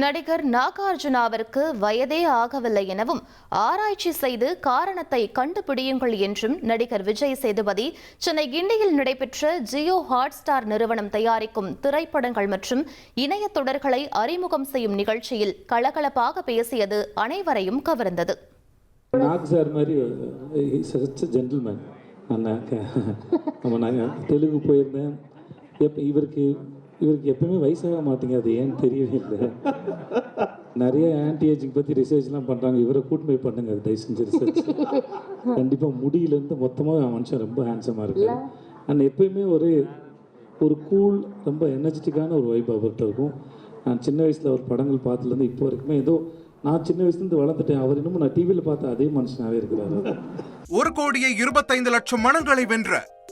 நடிகர் நாகார்ஜுனாவிற்கு வயதே ஆகவில்லை எனவும் ஆராய்ச்சி செய்து காரணத்தை கண்டுபிடியுங்கள் என்றும் நடிகர் விஜய் சேதுபதி சென்னை கிண்டியில் நடைபெற்ற ஜியோ ஹாட்ஸ்டார் நிறுவனம் தயாரிக்கும் திரைப்படங்கள் மற்றும் இணைய தொடர்களை அறிமுகம் செய்யும் நிகழ்ச்சியில் கலகலப்பாக பேசியது அனைவரையும் கவர்ந்தது. நாக் சார் மாதிரி ஜென்டில்மேன் நான் தெலுங்கு போயிருந்தேன். இவருக்கு இவருக்கு எப்பவுமே வயசாக மாட்டேங்க அது ஏன்னு தெரியவே இல்லை. நிறைய ஆன்டி ஏஜிங் பற்றி ரிசர்ச்லாம் பண்ணுறாங்க இவரை கூட்டு போய் பண்ணுங்க அது தயவு செஞ்சு ரிசர்ச் கண்டிப்பாக முடியிலேருந்து மொத்தமாக மனுஷன் ரொம்ப ஹேண்ட்ஸமாக இருக்காரு. அண்ட் எப்பயுமே ஒரு ஒரு கூல் ரொம்ப எனர்ஜெட்டிக்கான ஒரு வைப் அவர்கிட்ட இருக்கும். நான் சின்ன வயசில் அவர் படங்கள் பார்த்ததுலேருந்து இப்போ வரைக்குமே ஏதோ நான் சின்ன வயசுலேருந்து வளர்ந்துட்டேன். அவர் இன்னமும் நான் டிவியில் பார்த்த அதே மனுஷனாகவே இருக்கிறாரு. ஒரு கோடியே இருபத்தைந்து லட்சம் மனங்களை வென்ற